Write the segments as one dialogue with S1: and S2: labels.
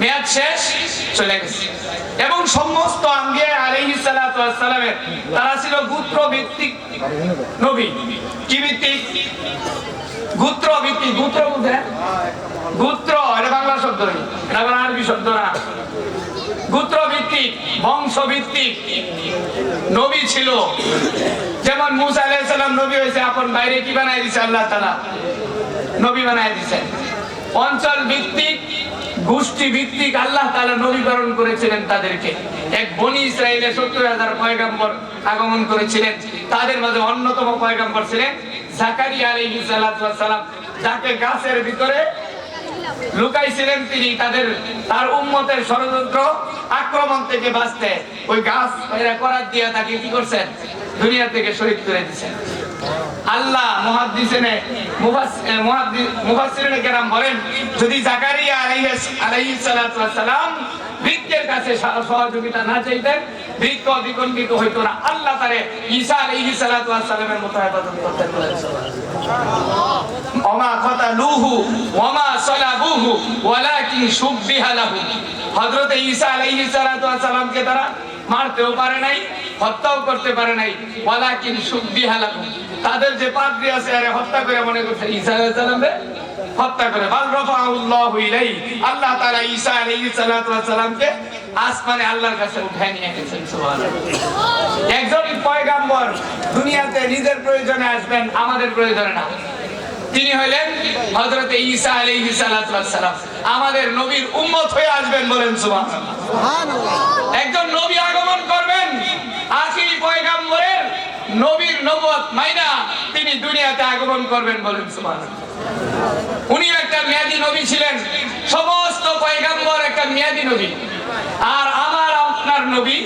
S1: মেয়াদ শেষ, চলে গেছে। এবং সমস্ত আম্বিয়া আলাইহিস তারা ছিল গোত্র ভিত্তিক নবী। কি ভিত্তিক? গোত্র ভিত্তিক। গোত্র বুঝে গোত্র, এটা বাংলা শব্দ এটা আরবি শব্দ না। গোত্র ভিত্তিক, বংশ ভিত্তিক নবী ছিল। যেমন মুসা আলাইহিস সালাম নবী হয়েছে এখন বাইরে কি বানাই দিছে আল্লাহ তাআলা? নবী বানাই দিয়েছেন অঞ্চল ভিত্তিক গোষ্ঠী ভিত্তিক আল্লাহ তাআলা নবীকরণ করেছিলেন তাদেরকে। এক বনি ইসরায়েলের সত্তর হাজার পয়গাম্বর আগমন করেছিলেন। তাদের মাঝে অন্যতম পয়গাম্বর ছিলেন সালাতু ওয়াস সালাম যাকে গাছের ভিতরে লুকাইছিলেন তিনি তাদের, তার উম্মতের ষড়যন্ত্র আক্রমণ থেকে বাঁচতে। ওই গাছ করার দিয়া তাকে কি করছেন? দুনিয়া থেকে শহীদ করে দিয়েছেন আল্লাহ মুহাদ্দিসিনে মুফাসসিরিনে কেরাম বলেন, যদি জাকারিয়া আলাইহিস আলাইহিস সালাতু সালাম বৃক্ষের কাছে সহযোগিতা না চাইতেন বৃক্ষ বিকণ্ডিত হইতো না। আল্লাহ তারে ঈসা আলাইহিস সালাতু সালামের মতো ইবাদত করতেন। ওমা কাতালুহু ওমা সালাবুহু, ওয়ালাকিন শুববিহা লাহু। হযরত ঈসা আলাইহিস সালাতু সালামকে তারা মারতেও পারে নাই, হত্যাও করতে পারে নাই, ওয়ালাকিন শুববিহা লাহু। তাদের যে পাদ্রী আছে, আরে হত্যা করে মনে করছে, ঈসা আলাইহিস সালামকে হত্যা করে। বাল রাফাউল্লাহু ইলাই আল্লাহ তাআলা ঈসা আলাইহিস সালামকে আসমানে আল্লাহর কাছে উঠায় নিয়ে গেছেন, সুবহানাল্লাহ। একজন পয়গাম্বর দুনিয়াতে নিজের প্রয়োজনে আসবেন, আমাদের প্রয়োজনে না। তিনি হলেন হযরত ঈসা আলাইহিস সালাম। আমাদের নবীর উম্মত হয়ে আসবেন বলেন, সুবহানাল্লাহ। একজন নবী আগমন করবেন আখিরি পয়গাম্বরের নবুয়ত মাইনা তিনি দুনিয়াতে আগমন করবেন বলেন সুমান উনি একটা মেয়াদী নবী ছিলেন, সমস্ত পয়গাম্বর একটা মেয়াদী নবী। আর আমার আপনার নবী,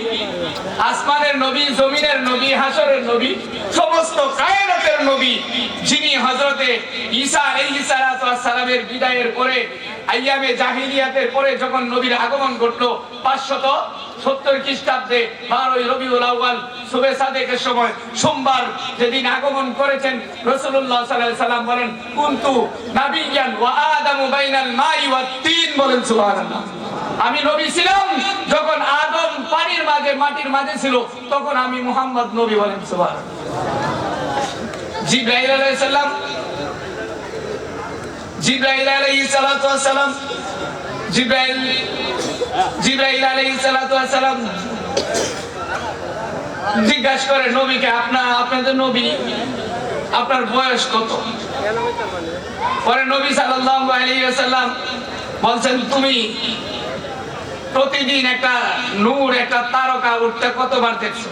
S1: আসমানের নবী, জমিনের নবী, হাসরের নবী, সমস্ত কায়নাতের নবী, যিনি হযরতে ঈসা সালামের বিদায়ের পরে, আইয়ামে জাহিলিয়াতের পরে যখন নবীর আগমন ঘটলো 500 সত্তর খ্রিস্টাব্দে বারোই রবিউল আউয়াল, শুভে সাদেকের সময়, সোমবার যেদিন আগমন করেছেন রসুল্লাহ সাল্লাল্লাহু সাল্লাম বলেন, কুনতু নাবিয়ান ওয়া আদামু বাইনাল মাই ওয়াত তিন, বলেন সুবহানাল্লাহ। আমি নবী ছিলাম, যখন আদম পানির মাঝে, মাটির মাঝে ছিল, তখন আমি মুহাম্মদ নবী বলেন জিজ্ঞাসা করে, নবীকে, আপনা, আপনাদের নবী, আপনার বয়স কত? পরে নবী সাল্লাল্লাহু আলাইহি ওয়াসাল্লাম বলছেন, তুমি প্রতিদিন একটা নূর, একটা তারকা উঠতে কতবার দেখছ?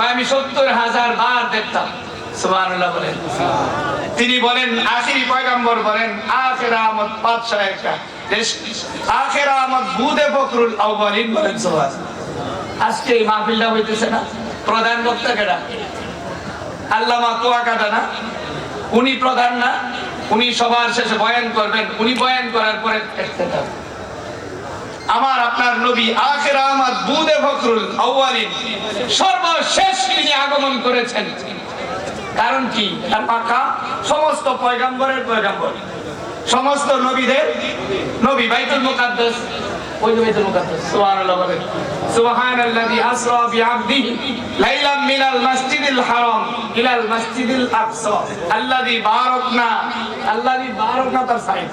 S1: আমি সত্তর হাজার বার দেখতাম। বলেন। তিনি বলেন, আখিরি পয়গম্বর বলেন আহমদ একটা আহমদ বুদে ফখরুল বলেন আজকে এই মাহফিলটা হইতেছে না। প্রধান বক্তা কেডা? আল্লামা কুয়াকাটা না? উনি প্রধান না। উনি সবার শেষে বয়ান করবেন। উনি বয়ান করার পরে ইফতেতাহ। আমার আপনার নবী আখির আহমদ বুদে ফখরুল আউয়ালিন সর্বশেষ তিনি আগমন করেছেন। কারণ কি? তার পাকা সমস্ত পয়গাম্বরের পয়গাম্বর। সমস্ত নবীদের নবী, বাইতুল মুকাদ্দাস। ওই যে বাইতুল মুকাদ্দাস। সুবহানাল্লাহ বলেন। সুবহানাল্লাযী আসরা বিআবদিহি লাইলাম মিনাল মাসজিদিল হারাম ইলাল মাসজিদিল আকসা। আল্লাযী বারাকনা আল্লাযী বারাকনা তার সাইড।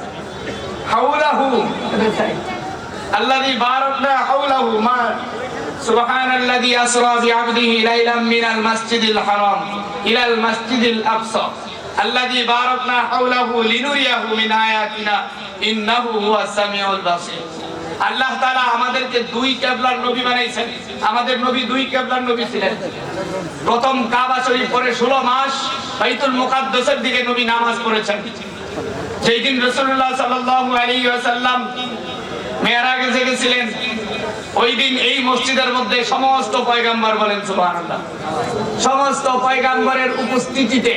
S1: হাওলাহু এদের সাইড। الذي باركنا حوله ما سبحان الذي أسرى بعبده ليلا من المسجد الحرام إلى المسجد الأقصى الذي باركنا حوله لنريه من آياتنا إنه هو السميع البصير আল্লাহ তাআলা আমাদেরকে দুই কেবলার নবী বানাইছেন আমাদের নবী দুই কেবলার নবী ছিলেন প্রথম কাবা শরীফ পরে 16 মাস বাইতুল মুকাদ্দাসের দিকে নবী নামাজ পড়েছেন সেই দিন রাসূলুল্লাহ সাল্লাল্লাহু ওয়াসাল্লাম মেয়ারাজে জেগেছিলেন ওই দিন এই মসজিদের মধ্যে সমস্ত বলেন সমস্ত পয়গাম্বরের উপস্থিতিতে,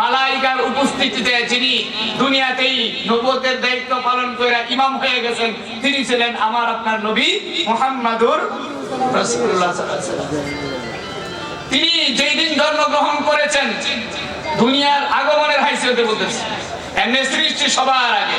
S1: মালাইকার উপস্থিতিতে যিনি দুনিয়াতেই দায়িত্ব পালন করে ইমাম হয়ে গেছেন, তিনি ছিলেন আমার আপনার নবী মুহাম্মাদুর তিনি যেই দিন জন্মগ্রহণ করেছেন, দুনিয়ার আগমনের হাইসিয়তে বলতেছে সবার আগে।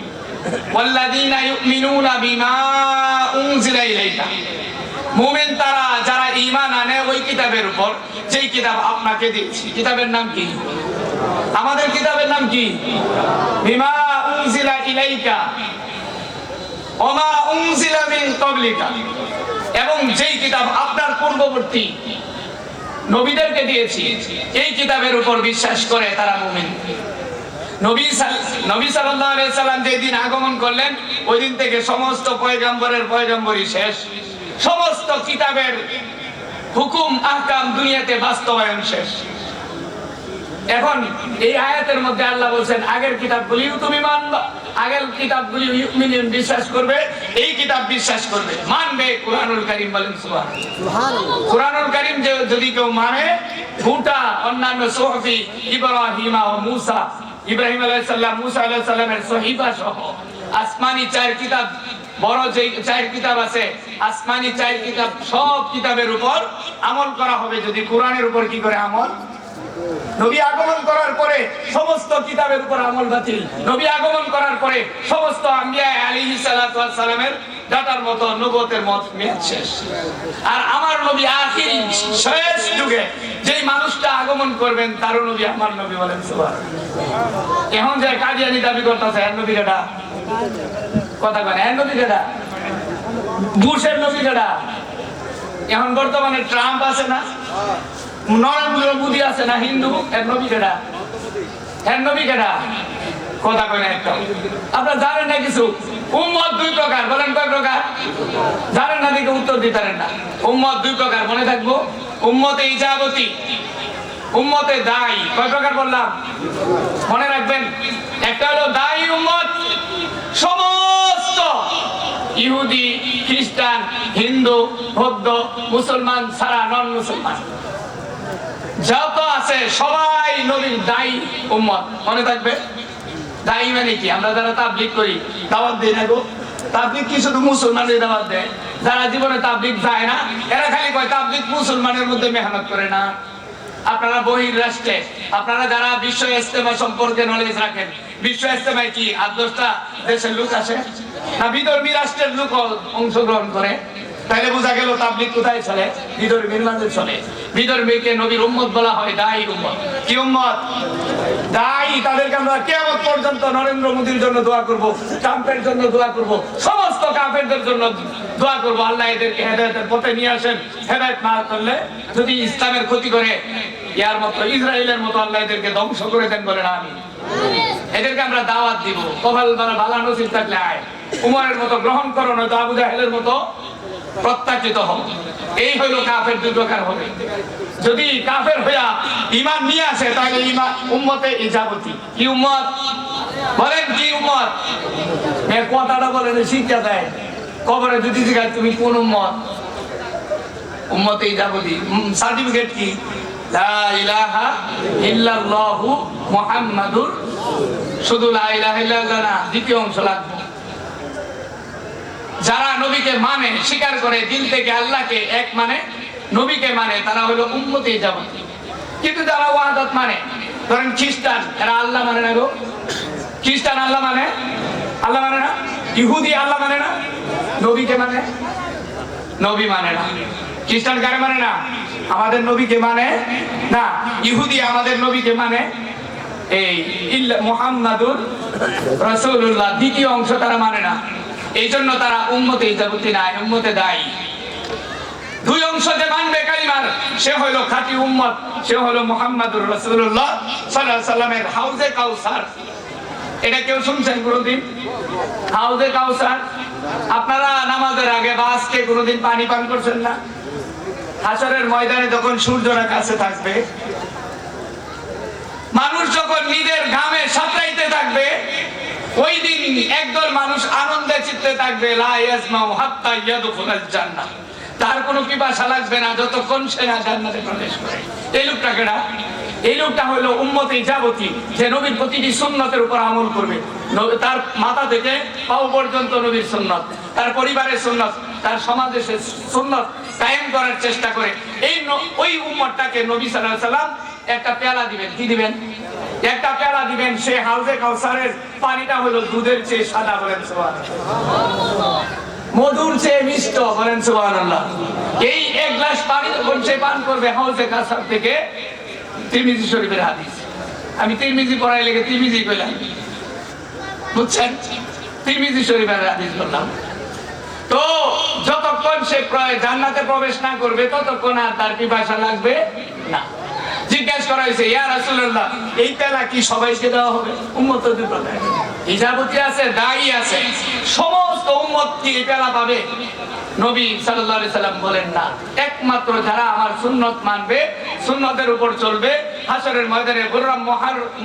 S1: ওয়াল্লাযীনা তারা, যারা আনে, ওই কিতাবের উপর, যেই কিতাব আপনাকে কিতাবের নাম কি? আমাদের কিতাবের নাম কি? এবং যেই কিতাব আপনার পূর্ববর্তী নবীদেরকে দিয়েছি, এই কিতাবের উপর বিশ্বাস করে তারা মুমিন। নবী নবী সাল্লাল্লাহু আলাইহি সাল্লাম যেদিন আগমন করলেন ওই দিন থেকে সমস্ত পয়গাম্বরের পয়গাম্বরই শেষ। সমস্ত কিতাবের হুকুম আহকাম দুনিয়াতে বাস্তবায়ন শেষ। এখন এই আয়াতের মধ্যে আল্লাহ বলছেন আগের কিতাবগুলিও তুমি মানবা আগের কিতাবগুলি ইউমিনিয়ন বিশ্বাস করবে এই কিতাব বিশ্বাস করবে। মানবে কোরআনুল করিম বলেন সুবহানাল্লাহ। কোরআনুল করিম যে যদি কেউ মানে গোটা অন্যান্য সোহফি ইব্রাহিমা ও মুসা ইব্রাহিম আলাইহিস সালাম, মুসা আলাইহিস সালামের সহিফা সহ। আসমানি চার কিতাব, বড় যে চার কিতাব আছে, আসমানি চার কিতাব সব কিতাবের উপর আমল করা হবে। যদি কোরআনের উপর কি করে আমল? নবী আগমন করার পরে সমস্ত কিতাবের উপর আমল বাতিল। নবী আগমন করার পরে সমস্ত আম্বিয়া ওয়াস সালামের ডাটার মতো, নবুয়তের মত মেয়াদ শেষ। আর আমার নবী আখির শেষ যুগে যেই মানুষটা আগমন করবেন তারও নবী আমার নবী বলেন এখন যে কাদিয়ানি দাবি করতেছে, এর নবী কেডা? কথা কয় এর নবী কেডা? বুশের নবী কেডা? এখন বর্তমানে ট্রাম্প আছে না? নরেন্দ্র মোদী আছে না, হিন্দু? এর নবী কেডা? এর নবী কেডা? কথা কয় না একটা আপনারা জানেন না কিছু? উম্মত দুই প্রকার, বলেন কয় প্রকার? জানেন না দিকে উত্তর দিতে পারেন না। উম্মত দুই প্রকার, মনে থাকব? উম্মতে ইজাবতি, উম্মতে দায়ী। কয় প্রকার বললাম? মনে রাখবেন, একটা হলো দায়ী উম্মত, সমস্ত ইহুদি, খ্রিস্টান, হিন্দু, বৌদ্ধ, মুসলমান সারা নন মুসলমান। যত আছে, সবাই নবীর দায়ী উম্মত। মনে থাকবে? দায়ী মানে কি? আমরা যারা তাবলিক করি, দাওয়াত দিই না গো। তাবলিক কি শুধু মুসলমানের দাওয়াত দেয়? যারা জীবনে তাবলিক যায় না, এরা খালি কয় তাবলিক মুসলমানের মধ্যে মেহনত করে না। আপনারা বহির রাষ্ট্রে, আপনারা যারা বিশ্ব ইস্তেমা সম্পর্কে নলেজ রাখেন, বিশ্ব ইস্তেমায় কি আট দশটা দেশের লোক আসে না, বিধর্মী রাষ্ট্রের লোক অংশগ্রহণ করে। তাইলে বোঝা গেল তাবলিক কোথায় চলে? বিধর্মীর মাঝে চলে। বিধর্মীকে নবীর উম্মত বলা হয় দায়ী উম্মত। কি উম্মত? দায়ী। তাদেরকে আমরা কেমন পর্যন্ত নরেন্দ্র মোদীর জন্য দোয়া করব, ট্রাম্পের জন্য দোয়া করব, সমস্ত কাফেরদের জন্য দোয়া করব। আল্লাহ এদেরকে হেদায়েতের পথে নিয়ে আসেন। হেদায়েত না করলে যদি ইসলামের ক্ষতি করে, ইয়ার মতো ইসরায়েলের মতো আল্লাহ এদেরকে ধ্বংস করে দেন বলেন আমি এদেরকে আমরা দাওয়াত দিব। কপাল মানে ভালো নসিব থাকলে আয়। উমরের মতো গ্রহণ করো, নয়তো আবু জাহেলের মতো প্রত্যাখ্যিত হও। এই হইল কাফের দুই প্রকার হবে। যদি কাফের হইয়া ইমান নিয়ে আসে, তাহলে ইমান উম্মতে ইজাবতি। কি উম্মত? বলেন কি উম্মত? কথাটা বলেন শিক্ষা দেয় কবরে যদি জিজ্ঞাসা তুমি কোন উম্মত? উম্মতে ইজাবতি। সার্টিফিকেট কি? লা ইলাহা ইল্লাল্লাহু মুহাম্মাদুর শুধু লা ইলাহা ইল্লাল্লাহ না, দ্বিতীয় অংশ লাগবে। যারা নবীকে মানে স্বীকার করে দিল থেকে আল্লাহকে এক মানে নবীকে মানে তারা হলো উম্মতে যাবতি কিন্তু যারা ওয়াহাদত মানে ধরেন খ্রিস্টান, এরা আল্লাহ মানে না গো? খ্রিস্টান আল্লাহ মানে? আল্লাহ মানে না? ইহুদি আল্লাহ মানে না? নবীকে মানে? নবী মানে না। খ্রিস্টান কারে মানে না? আমাদের নবীকে মানে না? ইহুদি আমাদের নবীকে মানে? এই মুহাম্মাদুর রাসূলুল্লাহ, দ্বিতীয় অংশ তারা মানে না। এই জন্য তারা উম্মতে ইজাবতি নাই, উম্মতে দায়ী। দুই অংশ যে মানবে কালিমার, সে হইল খাঁটি উম্মত, সে হইল মুহাম্মাদুর সাল্লাল্লাহু সাল্লামের হাউজে কাউসার। এটা কেউ শুনছেন কোনোদিন? হাউজে কাউসার। আপনারা নামাজের আগে বা আজকে কোনোদিন পানি পান করছেন না? হাসরের ময়দানে যখন সূর্যরা কাছে থাকবে, মানুষ যখন নিজের ঘামে সাঁতরাইতে থাকবে ওই দিন একদল মানুষ আনন্দে চিত্তে থাকবে তার কোনো পিপাসা লাগবে না, যতক্ষণ সে না জান্নাতে প্রবেশ করে। এই লোকটা কেডা? এই লোকটা হলো যে নবীর প্রতিটি সুন্নতের উপর আমল করবে। তার মাথা থেকে পাও পর্যন্ত নবীর সুন্নত, তার পরিবারের সুন্নত, তার সমাজে সে সুন্নত কায়েম করার চেষ্টা করে। এই ওই উম্মতটাকে নবী আলাইহি সাল্লাম একটা পেয়ালা দিবেন, কি দিবেন? একটা পেয়ালা দিবেন সে হাউজে কাউসারের পানিটা হলো দুধের চেয়ে সাদা, বলেন মধুর চেয়ে মিষ্ট, বলেন সুবহানাল্লাহ। এই এক গ্লাস পানি যখন সে পান করবে হাউজে কাউসার থেকে, তিরমিজি শরীফের হাদিস। আমি তিরমিজি পড়াই লেগে তিরমিজি কইলাম। বুঝছেন? তিরমিজি শরীফের হাদিস বললাম। তো যতক্ষণ সে প্রায় জান্নাতে প্রবেশ না করবে, ততক্ষণ আর তার পিপাসা লাগবে না। জিজ্ঞাসা করা হয়েছে, ইয়া রাসূলুল্লাহ, এই তেলা কি সবাইকে দেওয়া হবে? উম্মত দুই প্রকার ইজাবতি আছে, দায়ী আছে। সমস্ত উম্মত কি এই পেলা পাবে? নবী সাল্লাল্লাহু আলাইহি সাল্লাম বলেন, না। একমাত্র যারা আমার সুন্নত মানবে, সুন্নতের উপর চলবে হাসরের ময়দানে গুররাম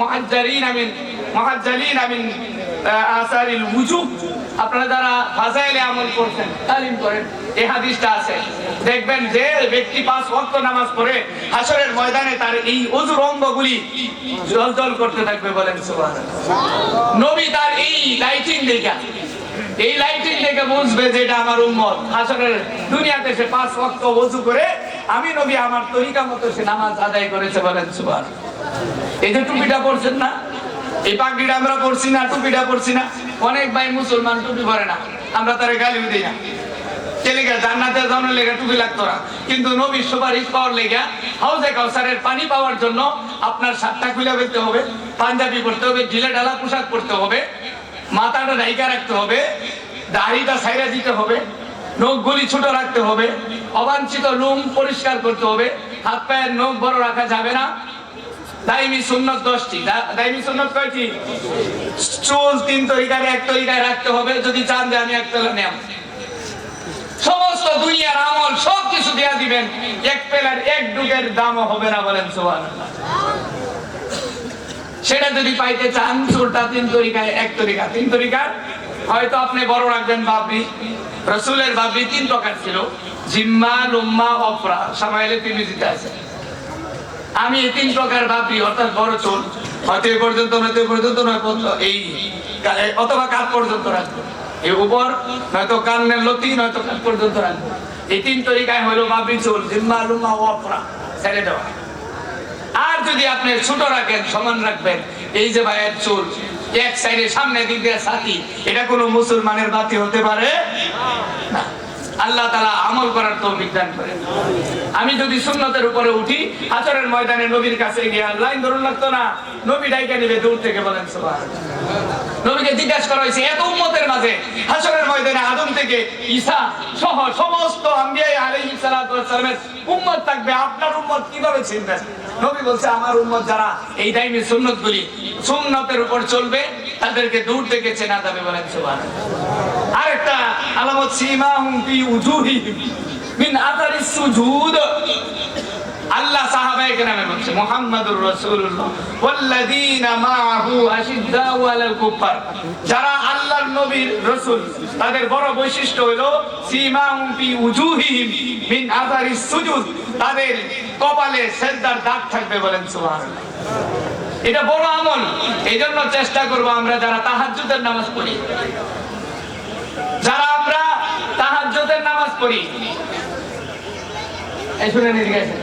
S1: মুহাজ্জারিন আমিন, মুহাজ্জালিন আমিন আসারিল উজুব আপনারা যারা ফাজাইলে আমল করছেন, তালিম করেন। এই হাদিসটা আছে। দেখবেন যে ব্যক্তি পাঁচ ওয়াক্ত নামাজ পড়ে হাসরের ময়দানে তার এই অজুর অঙ্গগুলি জল জল করতে থাকবে বলেন সুবহানাল্লাহ। নবী তার এই লাইটিং দেখা, এই লাইটিং দেখে বুঝবে যে এটা আমার উম্মত। হাসরের দুনিয়াতে সে পাঁচ ওয়াক্ত ওযু করে, আমি নবী আমার তরিকা মতো সে নামাজ আদায় করেছে বলেন সুবহানাল্লাহ। এই যে টুপিটা পরছেন না? এই পাগড়িটা আমরা পরছি না, টুপিটা পরছি না? অনেক ভাই মুসলমান টুপি পরে না। আমরা তারে গালি দিই না। টুপি লাগতো না। কিন্তু পাওয়ার পানি পাওয়ার জন্য আপনার খুলে হবে, পাঞ্জাবি পরতে হবে পোশাক পরতে হবে, মাথাটা রাখতে হবে, দাড়িটা দিতে হবে ছোট রাখতে হবে, অবাঞ্ছিত লোম পরিষ্কার করতে হবে হাত পায়ের নখ বড় রাখা যাবে না। দাইমি সুন্নত দশটি। দাইমি সুন্নত কয়টি? চুল তিন তরিকার, এক তরিকায় রাখতে হবে। যদি চান যে আমি এক তলা নিয়ম। সমস্ত দুনিয়ার আমল সব কিছু দিবেন। এক পেলার এক দামও হবে না বলেন, সুবহানাল্লাহ। সেটা যদি পাইতে চান, চুলটা তিন তরিকায়, এক তরিকা তিন তরিকার, হয়তো আপনি বড় রাখবেন বাবরি। রসুলের বাবরি তিন প্রকার ছিল। জিম্মা, লুম্মা, অফরা। সামাইলে তিনি দিতে আছে। আমি এই তিন প্রকার ভাবি, অর্থাৎ বড় চুল হয়তো এ পর্যন্ত নয়তো এ পর্যন্ত নয় এই অথবা কাঠ পর্যন্ত রাখব। এই উপর নয়তো কানের লতি, নয়তো কাঠ পর্যন্ত রাখব। এই তিন তরিকায় হলো বাবরি চুল জিম্মা, লুম্মা ওয়াফরা ছেড়ে দেওয়া। আর যদি আপনি ছোট রাখেন, সমান রাখবেন, এই যে ভাইয়ের চুল এক সাইডে সামনে দিক দিয়ে সাথী এটা কোনো মুসলমানের বাতি হতে পারে না। আল্লাহ তালা আমল করার তো বিজ্ঞান করে আমি যদি সুন্নতের উপরে উঠি হাজরের ময়দানে নবীর কাছে গিয়ে লাইন ধরুন লাগতো না, নবী ডাইকা নিবে দূর থেকে বলেন, সুবহানাল্লাহ। নবীকে জিজ্ঞাসা করা হয়েছে, এত মাঝে হাসরের ময়দানে আদম থেকে ঈসা সহ সমস্ত আম্বিয়া আলাইহিস সালাতু ওয়াস সালামের উম্মত থাকবে, আপনার উম্মত কীভাবে চিনবেন নবী বলছে, আমার উম্মত যারা এই টাইমে সুন্নতগুলি সুন্নতের উপর চলবে, তাদেরকে দূর থেকে চেনা যাবে, বলেন, সুবহানাল্লাহ। আরেকটা আলামত ফি উজুহিহিম মিন সুজুদ। আল্লাহ সাহাবায়ে কেরামে বলছে মুহাম্মাদুর রাসূলুল্লাহ মাআহু আশিদ্দাউ আলাল কুফার যারা আল্লাহর নবীর রাসূল, তাদের বড় বৈশিষ্ট্য হলো ফি উজুহিহিম মিন সুজুদ। তাদের কপালে সেজদার দাগ থাকবে বলেন সুবহানাল্লাহ। এটা বড় আমল। এই জন্য চেষ্টা করব আমরা যারা তাহাজ্জুদের নামাজ পড়ি। যারা আমরা তাহাজ্জুদের নামাজ পড়ি। এই শুনে নিয়ে গেছে